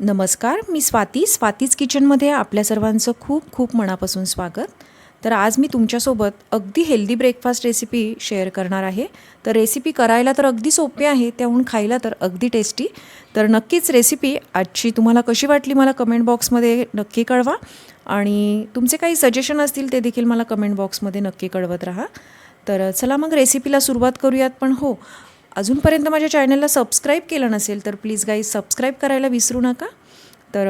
नमस्कार मी स्वाती. स्वातीज किचनमध्ये आपल्या सर्वांचं खूप खूप मनापासून स्वागत. तर आज मी तुमच्यासोबत अगदी हेल्दी ब्रेकफास्ट रेसिपी शेअर करणार आहे. तर रेसिपी करायला तर अगदी सोपी आहे त्याहून खायला तर अगदी टेस्टी तर नक्कीच रेसिपी आजची तुम्हाला कशी वाटली मला कमेंट बॉक्समध्ये नक्की कळवा. आणि तुमचे काही सजेशन असतील ते देखील मला कमेंट बॉक्समध्ये नक्की कळवत राहा. तर चला मग रेसिपीला सुरुवात करूयात. पण हो अजूनपर्यंत माझ्या चॅनलला सबस्क्राईब केलं नसेल तर प्लीज गाईज सबस्क्राईब करायला विसरू नका. तर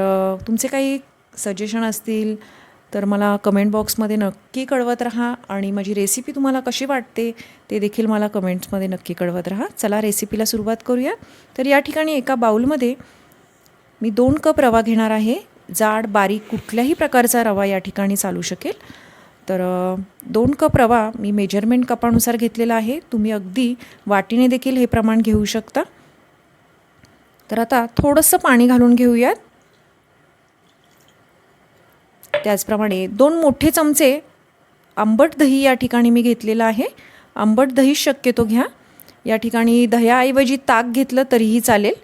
तुमचे काही सजेशन असतील तर मला कमेंट बॉक्समध्ये नक्की कळवत राहा आणि माझी रेसिपी तुम्हाला कशी वाटते ते देखील मला कमेंट्समध्ये नक्की कळवत राहा. चला रेसिपीला सुरुवात करूया. तर या ठिकाणी एका बाऊलमध्ये मी दोन कप रवा घेणार आहे. जाड बारीक कुठल्याही प्रकारचा रवा या ठिकाणी चालू शकेल. तर दोन कप रवा मी मेजरमेंट कपानुसार घेतलेला आहे. तुम्ही अगदी वाटीने देखील हे प्रमाण घेऊ शकता. तर आता थोडंसं पाणी घालून घेऊयात. त्याचप्रमाणे दोन मोठे चमचे आंबट दही या ठिकाणी मी घेतलेलं आहे. आंबट दही शक्यतो घ्या. या ठिकाणी दह्याऐवजी ताक घेतलं तरीही चालेल.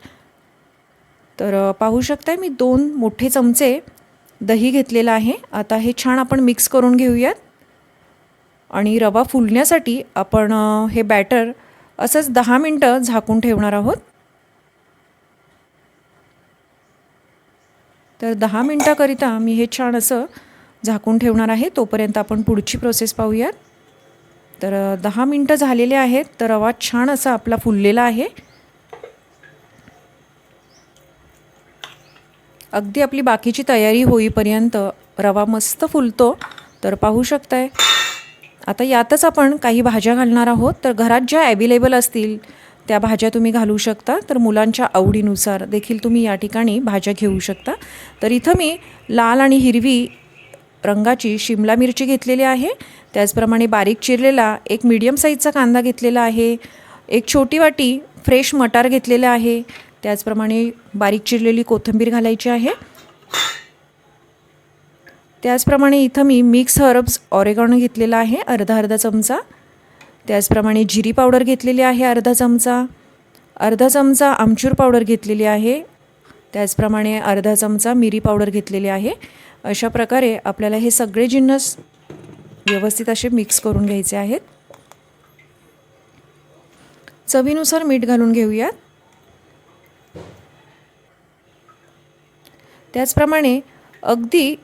तर पाहू शकताय मी दोन मोठे चमचे दही घेतलेलं आहे. आता हे छान आपण मिक्स करून घेऊयात. आणि रवा फुलण्यासाठी आपण हे बॅटर असंच दहा मिनटं झाकून ठेवणार आहोत. तर दहा मिनटाकरिता मी हे छान असं झाकून ठेवणार आहे. तोपर्यंत आपण पुढची प्रोसेस पाहूयात. तर दहा मिनटं झालेले आहेत. तर रवा छान असा आपला फुललेला आहे. अगदी आपली बाकीची तयारी होईपर्यंत रवा मस्त फुलतो. तर पाहू शकताय. आता यातच आपण काही भाज्या घालणार आहोत. तर घरात ज्या ॲवेलेबल असतील त्या भाज्या तुम्ही घालू शकता. तर मुलांच्या आवडीनुसार देखील तुम्ही या ठिकाणी भाज्या घेऊ शकता. तर इथं मी लाल आणि हिरवी रंगाची शिमला मिरची घेतलेली आहे. त्याचप्रमाणे बारीक चिरलेला एक मीडियम साईजचा कांदा घेतलेला आहे. एक छोटी वाटी फ्रेश मटार घेतलेला आहे. त्याचप्रमाणे बारीक चिरलेली कोथिंबीर घालायची आहे. त्याचप्रमाणे इथं मी मिक्स हर्ब्स ऑरेगॉन घेतलेला आहे अर्धा अर्धा चमचा. त्याचप्रमाणे जिरी पावडर घेतलेली आहे अर्धा चमचा. अर्धा चमचा आमचूर पावडर घेतलेली आहे. त्याचप्रमाणे अर्धा चमचा मिरी पावडर घेतलेली आहे. अशा प्रकारे आपल्याला हे सगळे जिन्नस व्यवस्थित असे मिक्स करून घ्यायचे आहेत. चवीनुसार मीठ घालून घेऊयात. त्याचप्रमाणे अगदी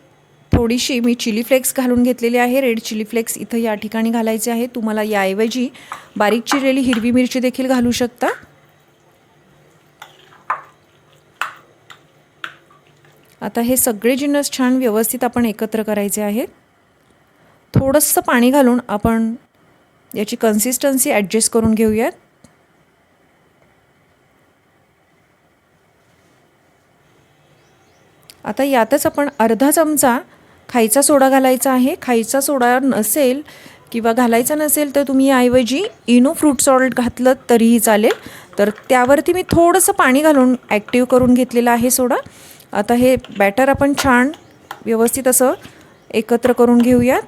थोडीशी मी चिली फ्लेक्स घालून घेतलेली आहे. रेड चिली फ्लेक्स इथं या ठिकाणी घालायचे आहे. तुम्हाला याऐवजी बारीक चिरलेली हिरवी मिरची देखील घालू शकता. आता हे सगळे जिन्नस छान व्यवस्थित आपण एकत्र करायचे आहेत. थोडंसं पाणी घालून आपण याची कन्सिस्टन्सी ॲडजस्ट करून घेऊयात. आता यातच आपण अर्धा चमचा खायचा सोडा घालायचा आहे. खायचा सोडा नसेल किंवा घालायचा नसेल तर तुम्ही याऐवजी इनो फ्रूट सॉल्ट घातलं तरीही चालेल. तर त्यावरती मी थोडंसं पाणी घालून ॲक्टिव्ह करून घेतलेलं आहे सोडा. आता हे बॅटर आपण छान व्यवस्थित असं एकत्र करून घेऊयात.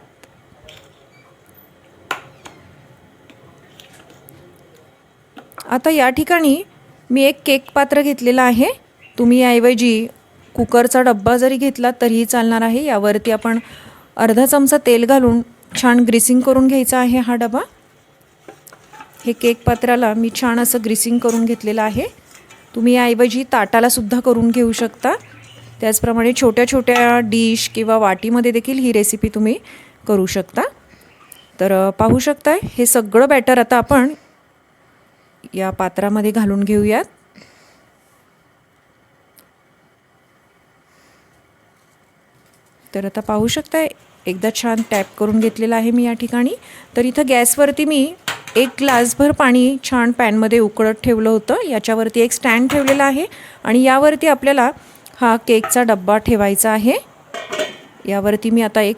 आता या ठिकाणी मी एक केक पात्र घेतलेलं आहे. तुम्ही याऐवजी कुकरचा डब्बा जरी घेतला तरीही चालणार आहे. यावरती आपण अर्धा चमचा तेल घालून छान ग्रीसिंग करून घ्यायचा आहे हा डबा. हे केक पात्राला मी छान असं ग्रीसिंग करून घेतलेलं आहे. तुम्ही याऐवजी ताटालासुद्धा करून घेऊ शकता. त्याचप्रमाणे छोट्या छोट्या डिश किंवा वाटीमध्ये देखील ही रेसिपी तुम्ही करू शकता. तर पाहू शकताय हे सगळं बॅटर आता आपण या पात्रामध्ये घालून घेऊयात. तर आता पाहू शकताय एकदा छान टॅप करून घेतलेलं आहे मी या ठिकाणी. तर इथं गॅसवरती मी एक ग्लासभर पाणी छान पॅनमध्ये उकळत ठेवलं होतं. याच्यावरती एक स्टँड ठेवलेला आहे आणि यावरती आपल्याला हा केकचा डब्बा ठेवायचा आहे. यावरती मी आता एक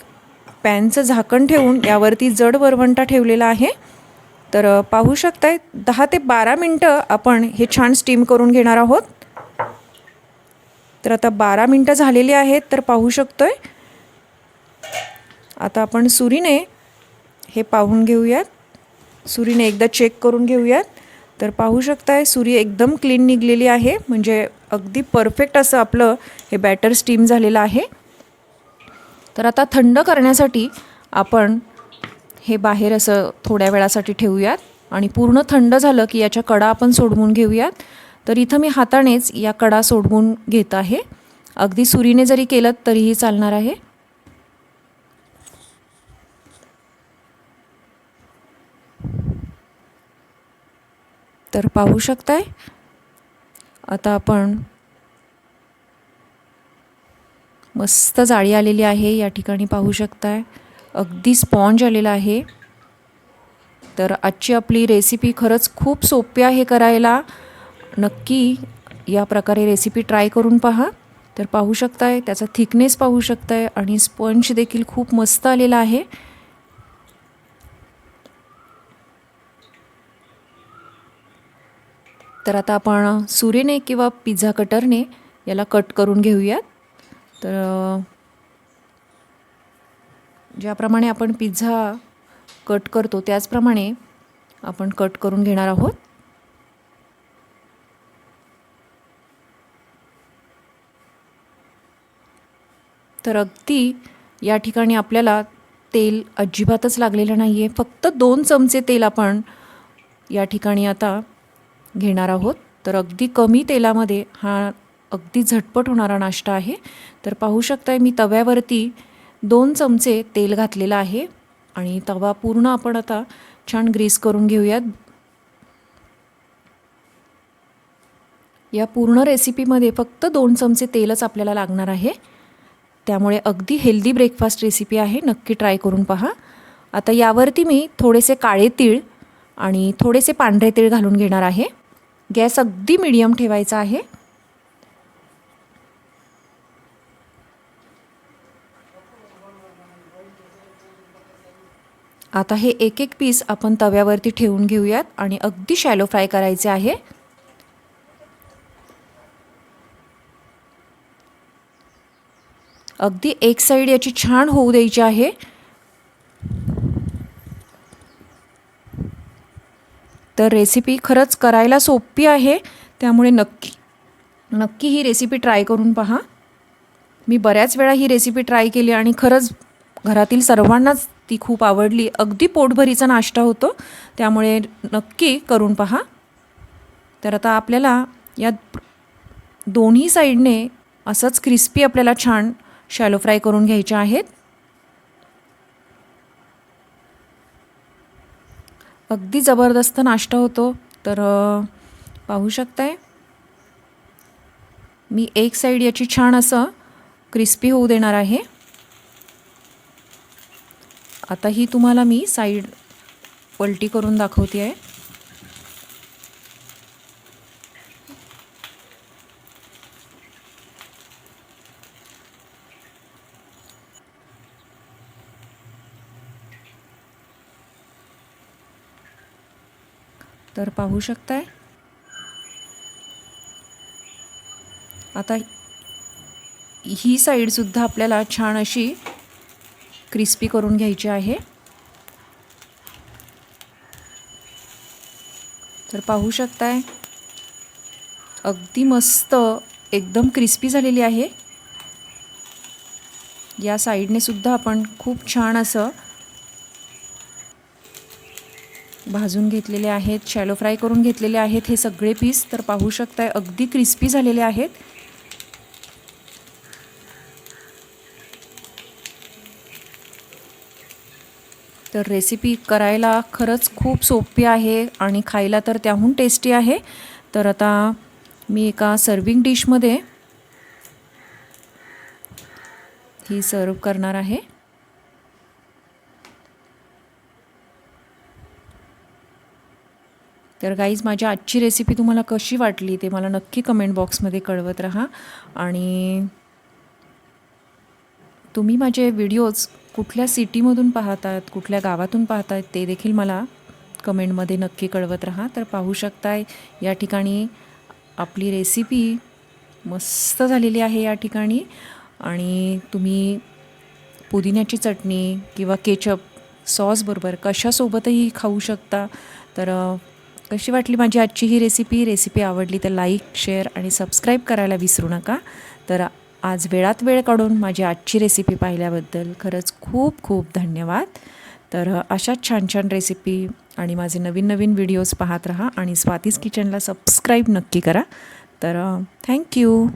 पॅनचं झाकण ठेवून यावरती जड वरवंटा ठेवलेला आहे. तर पाहू शकताय दहा ते बारा मिनटं आपण हे छान स्टीम करून घेणार आहोत. तर आता बारा मिनटं झालेली आहेत तर पाहू शकतोय. आता आपण सुरीने हे पाहून घेऊयात. सुरीने एकदा चेक करून घेऊयात. तर पाहू शकताय सुरी एकदम क्लीन निघलेली आहे. म्हणजे अगदी परफेक्ट असं आपलं हे बॅटर स्टीम झालेलं आहे. तर आता थंड करण्यासाठी आपण हे बाहेर असं थोड्या वेळासाठी ठेवूयात. आणि पूर्ण थंड झालं की याच्या कडा आपण सोडवून घेऊयात. तर इथं मी हातानेच या कडा सोडवून घेत आहे. अगदी सुरीने जरी केलं तरीही चालणार आहे. तर पाहू शकताय. आता आपण मस्त जाळी आलेली आहे या ठिकाणी पाहू शकताय. अगदी स्पॉन्ज आलेला आहे. तर आजची आपली रेसिपी खरंच खूप सोपी आहे करायला. नक्की या प्रकारे रेसिपी ट्राय करून पहा. तर पाहू शकताय त्याचा थिकनेस पाहू शकताय आणि स्पंज देखील खूप मस्त आलेला आहे. तर आता आपण सुरीने किंवा पिझ्झा कटरने याला कट करून घेऊयात. तर ज्याप्रमाणे आपण पिझ्झा कट करतो त्याचप्रमाणे आपण कट करून घेणार आहोत. तर अगदी या ठिकाणी आपल्याला तेल अजिबातच लागलेलं नाही आहे फक्त दोन चमचे तेल आपण या ठिकाणी आता घेणार आहोत. तर अगदी कमी तेलामध्ये हा अगदी झटपट होणारा नाश्ता आहे. तर पाहू शकताय मी तव्यावरती दोन चमचे तेल घातलेलं आहे. आणि तवा पूर्ण आपण आता छान ग्रीस करून घेऊयात. या पूर्ण रेसिपीमध्ये फक्त दोन चमचे तेलच आपल्याला लागणार आहे. त्यामुळे अगदी हेल्दी ब्रेकफास्ट रेसिपी आहे. नक्की ट्राय करून पहा. आता यावरती मी थोडेसे काळे तीळ आणि थोडेसे पांढरे तीळ घालून घेणार आहे. गॅस अगदी मिडियम ठेवायचा आहे. आता हे एक एक पीस आपण तव्यावरती ठेवून घेऊयात आणि अगदी शॅलो फ्राय करायचे आहे. अगदी एक साईड याची छान होऊ द्यायची आहे. तर रेसिपी खरंच करायला सोपी आहे. त्यामुळे नक्की नक्की ही रेसिपी ट्राय करून पहा. मी बऱ्याच वेळा ही रेसिपी ट्राय केली आणि खरंच घरातील सर्वांनाच ती खूप आवडली. अगदी पोटभरीचा नाश्ता होतो. त्यामुळे नक्की करून पहा. तर आता आपल्याला या दोन्ही साईडने असंच क्रिस्पी आपल्याला छान शॅलो फ्राय करून घ्यायच्या आहेत. अगदी जबरदस्त नाश्ता होतो. तर पाहू शकताय. मी एक साईड याची छान असं क्रिस्पी होऊ देणार आहे. आता ही तुम्हाला मी साईड पलटी करून दाखवते आहे तर पाहू शकताय. आता ही साईडसुद्धा आपल्याला छान अशी क्रिस्पी करून घ्यायची आहे. तर पाहू शकताय. अगदी मस्त एकदम क्रिस्पी झालेली आहे. या साईडने सुद्धा आपण खूप छान असं भाजून घेतलेले आहेत शॅलो फ्राय करून घेतलेले आहेत हे सगळे पीस तर पाहू शकताय अगदी क्रिस्पी झालेले आहेत. तर रेसिपी करायला खरंच खूप सोपी आहे आणि खायला तर त्याहून टेस्टी आहे. तर आता मी एका सर्विंग डिशमध्ये ही सर्व करणार आहे. तर गाईज माझी आजची रेसिपी तुम्हाला कशी वाटली ते मला नक्की कमेंट बॉक्समध्ये कळवत राहा. आणि तुम्ही माझे व्हिडिओज कुठल्या सिटीमधून पाहतात कुठल्या गावातून पाहतात ते देखील मला कमेंटमध्ये नक्की कळवत राहा. तर पाहू शकताय या ठिकाणी आपली रेसिपी मस्त झालेली आहे या ठिकाणी. आणि तुम्ही पुदिन्याची चटणी किंवा केचप सॉसबरोबर कशासोबतही खाऊ शकता. तर कशी वाटली माझी आजची ही रेसिपी रेसिपी आवडली तर लाईक शेअर आणि सबस्क्राईब करायला विसरू नका. तर आज वेळात वेळ काढून माझी आजची रेसिपी पाहिल्याबद्दल खरंच खूप खूप धन्यवाद. तर अशाच छान छान रेसिपी आणि माझे नवीन नवीन व्हिडिओज पाहत राहा आणि स्वातीज किचनला सबस्क्राईब नक्की करा. तर थँक्यू